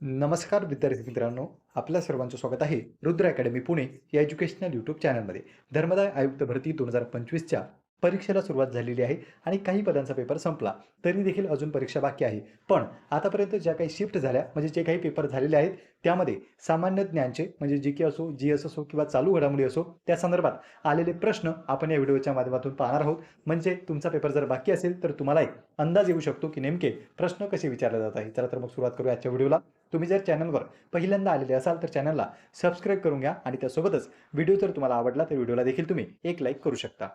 नमस्कार विद्यार्थी मित्रांनो आपल्या सर्वांचं स्वागत आहे रुद्र अकॅडमी पुणे या एज्युकेशनल यूट्यूब चॅनलमध्ये. धर्मदाय आयुक्त भरती दोन हजार पंचवीसच्या परीक्षेला सुरुवात झालेली आहे आणि काही पदांचा पेपर संपला. तरी देखील अजून परीक्षा बाकी आहे. पण आतापर्यंत ज्या काही शिफ्ट झाल्या म्हणजे जे काही पेपर झालेले आहेत त्यामध्ये सामान्य ज्ञानचे म्हणजे जी के असो जी एस असो किंवा चालू घडामोडी असो त्या संदर्भात आलेले प्रश्न आपण या व्हिडिओच्या माध्यमातून पाहणार आहोत. म्हणजे तुमचा पेपर जर बाकी असेल तर तुम्हाला एक अंदाज येऊ शकतो की नेमके प्रश्न कसे विचारले जात आहे चला तर मग सुरुवात करू आजच्या व्हिडिओला. तुम्ही जर चॅनलवर पहिल्यांदा आलेले असाल तर चॅनलला सबस्क्राईब करून घ्या आणि त्यासोबतच व्हिडिओ जर तुम्हाला आवडला तर व्हिडिओला देखील तुम्ही एक लाईक करू शकता.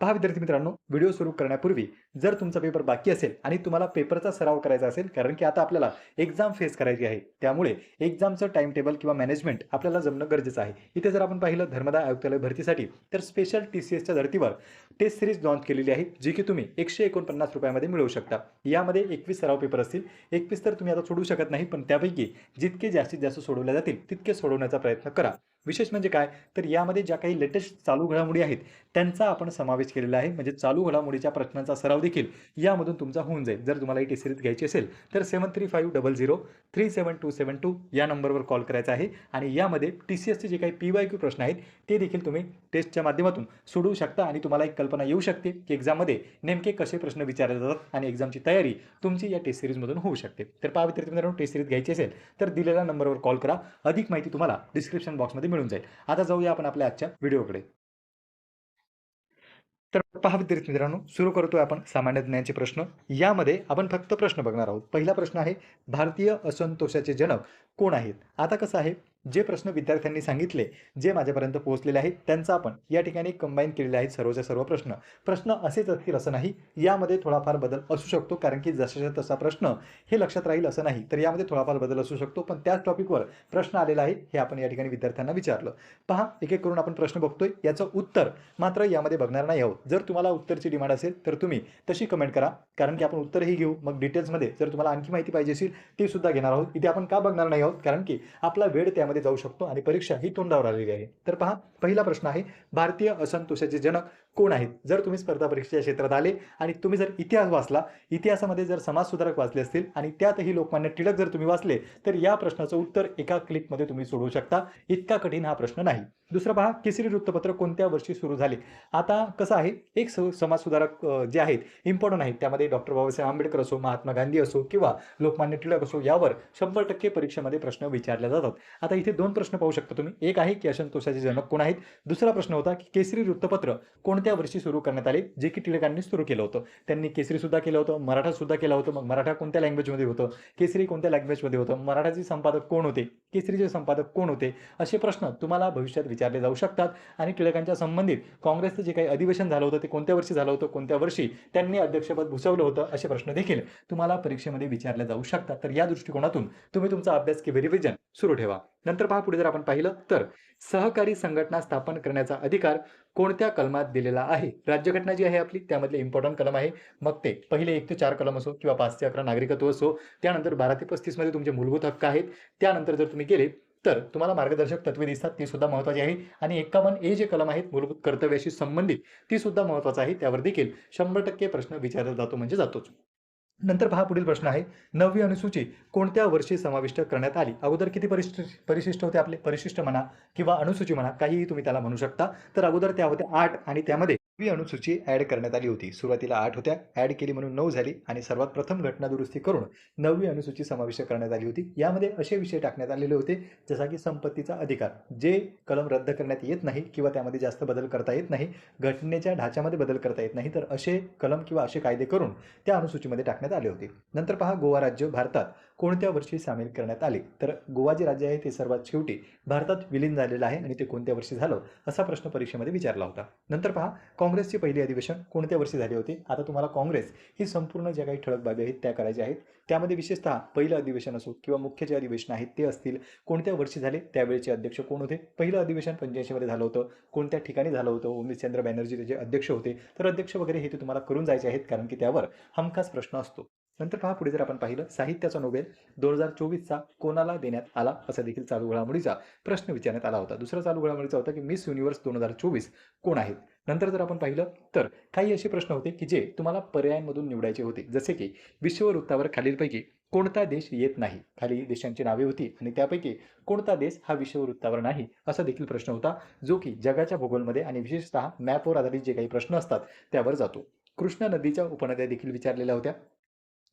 पहा विद्यार्थी मित्रांनो व्हिडिओ सुरू करण्यापूर्वी जर तुमचा पेपर बाकी असेल आणि तुम्हाला पेपरचा सराव करायचा असेल कारण की आता आपल्याला एक्झाम फेस करायची आहे त्यामुळे एक्झामचं टाइम टेबल किंवा मॅनेजमेंट आपल्याला जमणं गरजेचं आहे. इथे जर आपण पाहिलं धर्मदाय आयुक्तालय भरतीसाठी तर स्पेशल टी सी एसच्या धर्तीवर टेस्ट सिरीज लॉन्च केलेली आहे जी की तुम्ही एकशे एकोणपन्नास रुपयामध्ये मिळवू शकता. यामध्ये एकवीस सराव पेपर असतील. एकवीस तर तुम्ही आता सोडू शकत नाही पण त्यापैकी जितके जास्तीत जास्त सोडवल्या जातील तितके सोडवण्याचा प्रयत्न करा. विशेष म्हणजे काय? तर यामध्ये ज्या काही लेटेस्ट चालू घडामोडी आहेत त्यांचा आपण समावेश केलेला आहे. म्हणजे चालू घडामोडीच्या प्रश्नांचा सराव देखील यामधून तुमचा होऊन जाईल. जर तुम्हाला ही टी सिरीज घ्यायची असेल तर seven three five double zero three seven two seven two या नंबरवर कॉल करायचा आहे. आणि यामध्ये टी सी एसचे जे काही पी वाय क्यू प्रश्न आहेत ते देखील तुम्ही टेस्टच्या माध्यमातून सोडवू शकता आणि तुम्हाला एक कल्पना येऊ शकते की एक्झाममध्ये नेमके कसे प्रश्न विचारले जातात आणि एक्झामची तयारी तुमची या टेस्ट सिरीजमधून होऊ शकते. तर पहा विद्यार्थी मित्रांनो टेस्ट सिरीज घ्यायची असेल तर दिलेल्या नंबरवर कॉल करा. अधिक माहिती तुम्हाला डिस्क्रिप्शन बॉक्समध्ये मिळून जाईल. आता जाऊया आपण आपल्या आजच्या व्हिडिओकडे. तर पहा विद्यार्थी मित्रांनो सुरू करतोय आपण सामान्य ज्ञानाचे प्रश्न. यामध्ये आपण फक्त प्रश्न बघणार आहोत. पहिला प्रश्न आहे भारतीय असंतोषाचे जनक कोण आहेत? आता कसं आहे? जे प्रश्न विद्यार्थ्यांनी सांगितले जे माझ्यापर्यंत पोहोचलेले आहेत त्यांचा आपण या ठिकाणी कंबाईन केलेले आहेत सर्वच्या सर्व प्रश्न. प्रश्न असेच असतील असं नाही यामध्ये थोडाफार बदल असू शकतो कारण की जशाचा तसा प्रश्न हे लक्षात राहील असं नाही. तर यामध्ये थोडाफार बदल असू शकतो पण त्याच टॉपिकवर प्रश्न आलेला आहे हे आपण या ठिकाणी विद्यार्थ्यांना विचारलं. पहा एक एक करून आपण प्रश्न बघतोय याचं उत्तर मात्र यामध्ये बघणार नाही आहोत. जर तुम्हाला उत्तरची डिमांड असेल तर तुम्ही तशी कमेंट करा कारण की आपण उत्तरही घेऊ. मग डिटेल्समध्ये जर तुम्हाला आणखी माहिती पाहिजे असेल ती सुद्धा घेणार आहोत. इथे आपण का बघणार नाही आहोत? कारण की आपला वेळ त्यामध्ये जाऊ शकतो आणि परीक्षा ही तोंडावर आलेली आहे. तर पहा पहिला प्रश्न आहे भारतीय असंतोषाचे जनक कोण आहेत? जर तुम्ही स्पर्धा परीक्षेच्या क्षेत्रात आले आणि तुम्ही जर इतिहास वाचला इतिहासामध्ये जर समाजसुधारक वाचले असतील आणि त्यातही लोकमान्य टिळक जर तुम्ही वाचले तर या प्रश्नाचं उत्तर एका क्लिकमध्ये तुम्ही सोडवू शकता. इतका कठीण हा प्रश्न नाही. दुसरं पहा केसरी वृत्तपत्र कोणत्या वर्षी सुरू झाले? आता कसं आहे? एक स समाजसुधारक जे आहेत इम्पॉर्टंट आहेत. त्यामध्ये डॉक्टर बाबासाहेब आंबेडकर असो महात्मा गांधी असो किंवा लोकमान्य टिळक असो यावर शंभर टक्के परीक्षेमध्ये प्रश्न विचारले जातात. आता इथे दोन प्रश्न पाहू शकता तुम्ही. एक आहे की असंतोषाचे जनक कोण आहेत? दुसरा प्रश्न होता की केसरी वृत्तपत्र कोणत्या त्या वर्षी सुरू करण्यात आले? जे की टिळकांनी सुरू केलं होतं. त्यांनी केसरी सुद्धा केलं होतं मराठा सुद्धा केलं होतं. मग मराठा कोणत्या लँग्वेजमध्ये होतं? केसरी कोणत्या लँग्वेजमध्ये होतं? मराठाचे संपादक कोण होते? केसरीचे संपादक कोण होते? असे प्रश्न तुम्हाला भविष्यात विचारले जाऊ शकतात. आणि टिळकांच्या संबंधित काँग्रेसचं जे काही अधिवेशन झालं होतं ते कोणत्या वर्षी झालं होतं? कोणत्या वर्षी? त्यांनी अध्यक्षपद भुसवलं होतं असे प्रश्न देखील तुम्हाला परीक्षेमध्ये विचारले जाऊ शकतात. तर या दृष्टिकोनातून तुम्ही तुमचा अभ्यास किंवा रिव्हिजन सुरू ठेवा. नंतर पहा पुढे जर आपण पाहिलं तर सहकारी संघटना स्थापन करण्याचा अधिकार कोणत्या कलमात दिलेला आहे? राज्यघटना जी आहे आपली त्यामधले इम्पॉर्टंट कलम आहे. मग ते पहिले एक ते चार कलम असो किंवा पाच ते अकरा नागरिकत्व असो त्यानंतर बारा ते पस्तीसमध्ये तुमचे मूलभूत हक्क आहेत. त्यानंतर जर तुम्ही गेले तर तुम्हाला मार्गदर्शक तत्वे दिसतात ती सुद्धा महत्त्वाची आहे. आणि एक्कावन्न ए जे कलम आहेत मूलभूत कर्तव्याशी संबंधित ती सुद्धा महत्त्वाचं आहे त्यावर देखील शंभर टक्के प्रश्न विचारला जातो म्हणजे जातोच. नंतर पहा पुढील प्रश्न आहे. नववी अनुसूची कोणत्या वर्षी समाविष्ट करण्यात आली? अगोदर किती परिशिष्ट परिशिष्ट होते आपले? परिशिष्ट म्हणा किंवा अनुसूची म्हणा काहीही तुम्ही त्याला म्हणू शकता. तर अगोदर त्या होत्या आठ आणि त्यामध्ये नववी अनुसूची ॲड करण्यात आली होती. सुरुवातीला आठ होत्या. ॲड केली म्हणून नऊ झाली आणि सर्वात प्रथम घटना दुरुस्ती करून नववी अनुसूची समाविष्ट करण्यात आली होती. यामध्ये असे विषय टाकण्यात आलेले होते जसा की संपत्तीचा अधिकार. जे कलम रद्द करण्यात येत नाही किंवा त्यामध्ये जास्त बदल करता येत नाही घटनेच्या ढाच्यामध्ये बदल करता येत नाही तर असे कलम किंवा असे कायदे करून त्या अनुसूचीमध्ये टाकण्यात आले होते. नंतर पहा गोवा राज्य भारतात कोणत्या वर्षी सामील करण्यात आले? तर गोवा जे राज्य आहे ते सर्वात शेवटी भारतात विलीन झालेलं आहे आणि ते कोणत्या वर्षी झालं? असा प्रश्न परीक्षेमध्ये विचारला होता. नंतर पहा काँग्रेसचे पहिले अधिवेशन कोणत्या वर्षी झाले होते? आता तुम्हाला काँग्रेस ही संपूर्ण ज्या काही ठळक बाबी आहेत त्या करायच्या आहेत. त्यामध्ये विशेषतः पहिलं अधिवेशन असो किंवा मुख्य जे अधिवेशन आहेत ते असतील. कोणत्या वर्षी झाले? त्यावेळेचे अध्यक्ष कोण होते? पहिलं अधिवेशन पंच्याऐंशीमध्ये झालं होतं. कोणत्या ठिकाणी झालं होतं? उमेशचंद्र बॅनर्जी त्याचे अध्यक्ष होते तर अध्यक्ष वगैरे हे ते तुम्हाला करून जायचे आहेत कारण की त्यावर हमखास प्रश्न असतो. नंतर पहा पुढे जर आपण पाहिलं साहित्याचा नोबेल दोन हजार चोवीसचा कोणाला देण्यात आला? असा देखील चालू घडामोडीचा प्रश्न विचारण्यात आला होता. दुसरा चालू घडामोडीचा होता की मिस युनिव्हर्स दोन हजार चोवीस कोण आहेत? नंतर जर आपण पाहिलं तर काही असे प्रश्न होते की जे तुम्हाला पर्यायांमधून निवडायचे होते. जसे की विश्ववृत्तावर खालीलपैकी कोणता देश येत नाही? खाली देशांची नावे होती आणि त्यापैकी कोणता देश हा विश्ववृत्तावर नाही? असा देखील प्रश्न होता जो की जगाच्या भूगोलमध्ये आणि विशेषतः मॅपवर आधारित जे काही प्रश्न असतात त्यावर जातो. कृष्णा नदीच्या उपनद्या देखील विचारलेल्या होत्या.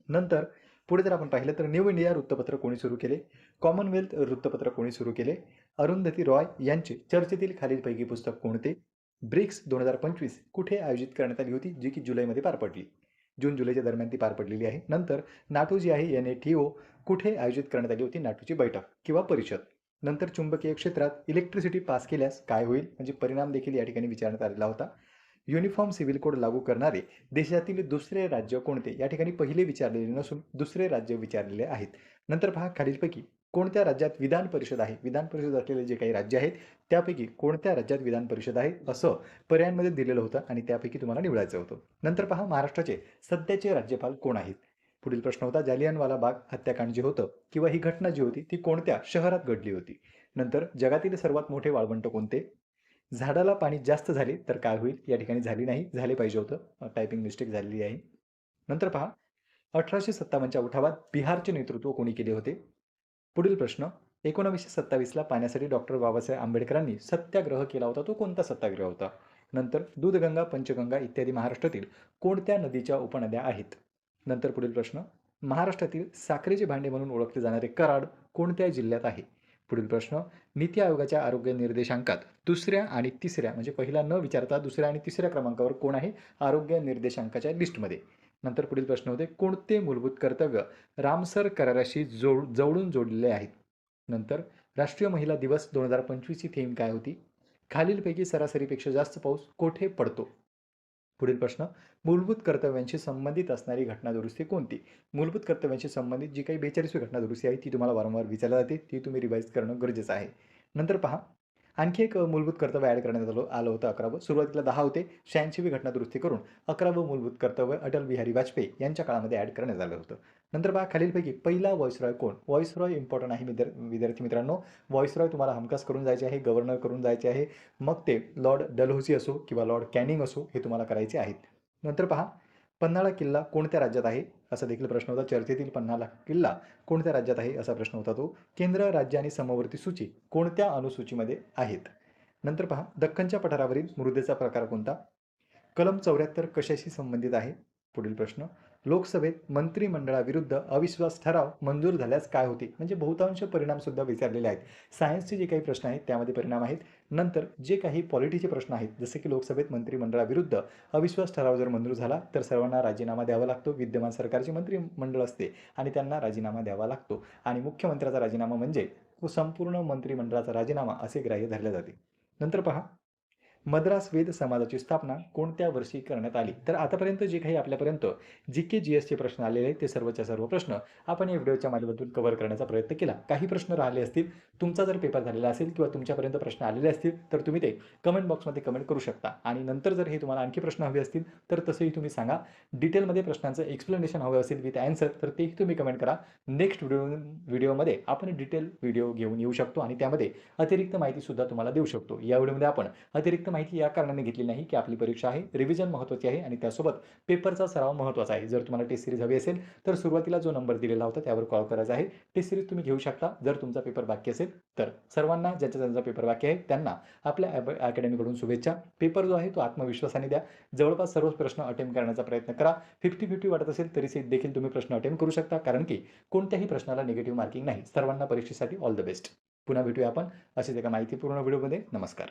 नंतर पुढे जर आपण पाहिलं तर न्यू इंडिया वृत्तपत्र कोणी सुरू केले? कॉमनवेल्थ वृत्तपत्र कोणी सुरू केले? अरुंधती रॉय यांचे चर्चेतील खालीलपैकी पुस्तक कोणते? ब्रिक्स दोन हजार पंचवीस कुठे आयोजित करण्यात आली होती जी की जुलैमध्ये पार पडली? जून जुलैच्या दरम्यान ती पार पडलेली आहे. नंतर नाटू जी आहे एन ए टी ओ कुठे आयोजित करण्यात आली होती? नाटूची बैठक किंवा परिषद? नंतर चुंबकीय क्षेत्रात इलेक्ट्रिसिटी पास केल्यास काय होईल? म्हणजे परिणाम देखील या ठिकाणी विचारण्यात आलेला होता. युनिफॉर्म सिव्हिल कोड लागू करणारे देशातील दुसरे राज्य कोणते? या ठिकाणी पहिले विचारलेले नसून दुसरे राज्य विचारलेले आहेत. नंतर पहा खालीलपैकी कोणत्या राज्यात विधान परिषद आहे? विधान परिषद असलेले जे काही राज्य आहेत त्यापैकी कोणत्या राज्यात विधान परिषद आहे? असं पर्यायांमध्ये दिलेलं होतं आणि त्यापैकी तुम्हाला निवडायचं होतं. नंतर पहा महाराष्ट्राचे सध्याचे राज्यपाल कोण आहेत? पुढील प्रश्न होता जालियनवाला बाग हत्याकांड जे होतं किंवा ही घटना जी होती ती कोणत्या शहरात घडली होती? नंतर जगातील सर्वात मोठे वाळवंट कोणते? झाडाला पाणी जास्त झाले तर काय होईल? या ठिकाणी झाली नाही झाले पाहिजे होतं. टायपिंग मिस्टेक झालेली आहे. नंतर पहा अठराशे सत्तावन्नच्या उठावात बिहारचे नेतृत्व कोणी केले होते? पुढील प्रश्न एकोणावीसशे सत्तावीसला पाण्यासाठी डॉक्टर बाबासाहेब आंबेडकरांनी सत्याग्रह केला होता तो कोणता सत्याग्रह होता? नंतर दूधगंगा पंचगंगा इत्यादी महाराष्ट्रातील कोणत्या नदीच्या उपनद्या आहेत? नंतर पुढील प्रश्न महाराष्ट्रातील साखरेचे भांडे म्हणून ओळखले जाणारे कराड कोणत्या जिल्ह्यात आहे? पुढील प्रश्न नीती आयोगाच्या आरोग्य निर्देशांकात दुसऱ्या आणि तिसऱ्या म्हणजे पहिला न विचारता दुसऱ्या आणि तिसऱ्या क्रमांकावर कोण आहे? आरोग्य निर्देशांकाच्या लिस्टमध्ये. नंतर पुढील प्रश्न होते कोणते मूलभूत कर्तव्य रामसर कराराशी जोड जवळून जोडलेले आहेत? नंतर राष्ट्रीय महिला दिवस दोन हजार पंचवीसची थीम काय होती? खालीलपैकी सरासरीपेक्षा जास्त पाऊस कोठे पडतो? पुढील प्रश्न मूलभूत कर्तव्यांशी संबंधित असणारी घटनादुरुस्ती कोणती? मूलभूत कर्तव्यांशी संबंधित जी काही बेचाळीसवी घटनादुरुस्ती आहे ती तुम्हाला वारंवार विचारली जाते ती तुम्ही रिवाईज करणं गरजेचं आहे. नंतर पहा आणखी एक मूलभूत कर्तव्य ॲड करण्यात आलं आलं होतं अकरावं. सुरुवातीला दहा होते. शहाऐंशीवी घटना दुरुस्ती करून अकरावं मूलभूत कर्तव्य अटल बिहारी वाजपेयी यांच्या काळामध्ये ॲड करण्यात आलं होतं. नंतर पहा खालीलपैकी पहिला व्हॉइसरॉय कोण? व्हॉइसरॉय इम्पॉर्टंट आहे विद्या विद्यार्थी मित्रांनो. व्हॉइसरॉय तुम्हाला हमखास करून जायचे आहे गव्हर्नर करून जायचे आहे. मग ते लॉर्ड डलहौसी असो किंवा लॉर्ड कॅनिंग असो हे तुम्हाला करायचे आहेत. नंतर पहा पन्हाळा किल्ला कोणत्या राज्यात आहे? असा देखील प्रश्न होता. चर्चेतील पन्हाळा किल्ला कोणत्या राज्यात आहे? असा प्रश्न होता तो. केंद्र राज्य आणि समवर्ती सूची कोणत्या अनुसूचीमध्ये आहेत? नंतर पहा. दख्खनच्या पठारावरील मृदेचा प्रकार कोणता? कलम चौऱ्याहत्तर कशाशी संबंधित आहे? पुढील प्रश्न. लोकसभेत मंत्रिमंडळाविरुद्ध अविश्वास ठराव मंजूर झाल्यास काय होते? म्हणजे बहुतांश परिणामसुद्धा विचारलेले आहेत. सायन्सचे जे काही प्रश्न आहेत त्यामध्ये परिणाम आहेत. नंतर जे काही पॉलिटीचे प्रश्न आहेत जसे की लोकसभेत मंत्रिमंडळाविरुद्ध अविश्वास ठराव जर मंजूर झाला तर सर्वांना राजीनामा द्यावा लागतो. विद्यमान सरकारचे मंत्रिमंडळ असते आणि त्यांना राजीनामा द्यावा लागतो. आणि मुख्यमंत्र्याचा राजीनामा म्हणजे संपूर्ण मंत्रिमंडळाचा राजीनामा असे ग्राह्य धरले जाते. नंतर पहा मद्रास वेद समाजाची स्थापना कोणत्या वर्षी करण्यात आली? तर आतापर्यंत जे काही आपल्यापर्यंत जी के जी एसचे प्रश्न आलेले आहेत ते सर्वच्या सर्व प्रश्न आपण या व्हिडिओच्या माध्यमातून कव्हर करण्याचा प्रयत्न केला. काही प्रश्न राहिले असतील तुमचा जर पेपर झालेला असेल किंवा तुमच्यापर्यंत प्रश्न आलेले असतील तर तुम्ही ते कमेंट बॉक्समध्ये कमेंट करू शकता. आणि नंतर जर हे तुम्हाला आणखी प्रश्न हवे असतील तर तसेही तुम्ही सांगा. डिटेलमध्ये प्रश्नांचं एक्सप्लेनेशन हवं असेल विथ ॲन्सर तर तेही तुम्ही कमेंट करा. नेक्स्ट व्हिडिओ व्हिडिओमध्ये आपण डिटेल व्हिडिओ घेऊन येऊ शकतो आणि त्यामध्ये अतिरिक्त माहितीसुद्धा तुम्हाला देऊ शकतो. या व्हिडिओमध्ये आपण अतिरिक्त माहिती या कारणाने घेतली नाही की आपली परीक्षा आहे. रिव्हिजन महत्त्वाची आहे आणि त्यासोबत पेपरचा सराव महत्त्वाचा आहे. जर तुम्हाला टेस्ट सिरीज हवी असेल तर सुरुवातीला जो नंबर दिलेला होता त्यावर कॉल करायचा आहे. टेस्ट सिरीज तुम्ही घेऊ शकता. जर तुमचा पेपर बाकी असेल तर. सर्वांना ज्याचा ज्यांचा पेपर बाकी आहे त्यांना आपल्या अकॅडमीकडून शुभेच्छा. पेपर जो आहे तो आत्मविश्वासाने द्या. जवळपास सर्व प्रश्न अटेम्प्ट करण्याचा प्रयत्न करा. फिफ्टी फिफ्टी वाटत असेल तरी देखील तुम्ही प्रश्न अटेम्प्ट करू शकता. कारण की कोणत्याही प्रश्नाला निगेटिव्ह मार्किंग नाही. सर्वांना परीक्षेसाठी ऑल द बेस्ट पुन्हा भेटूया आपण असेच एका माहितीपूर्ण व्हिडिओमध्ये नमस्कार.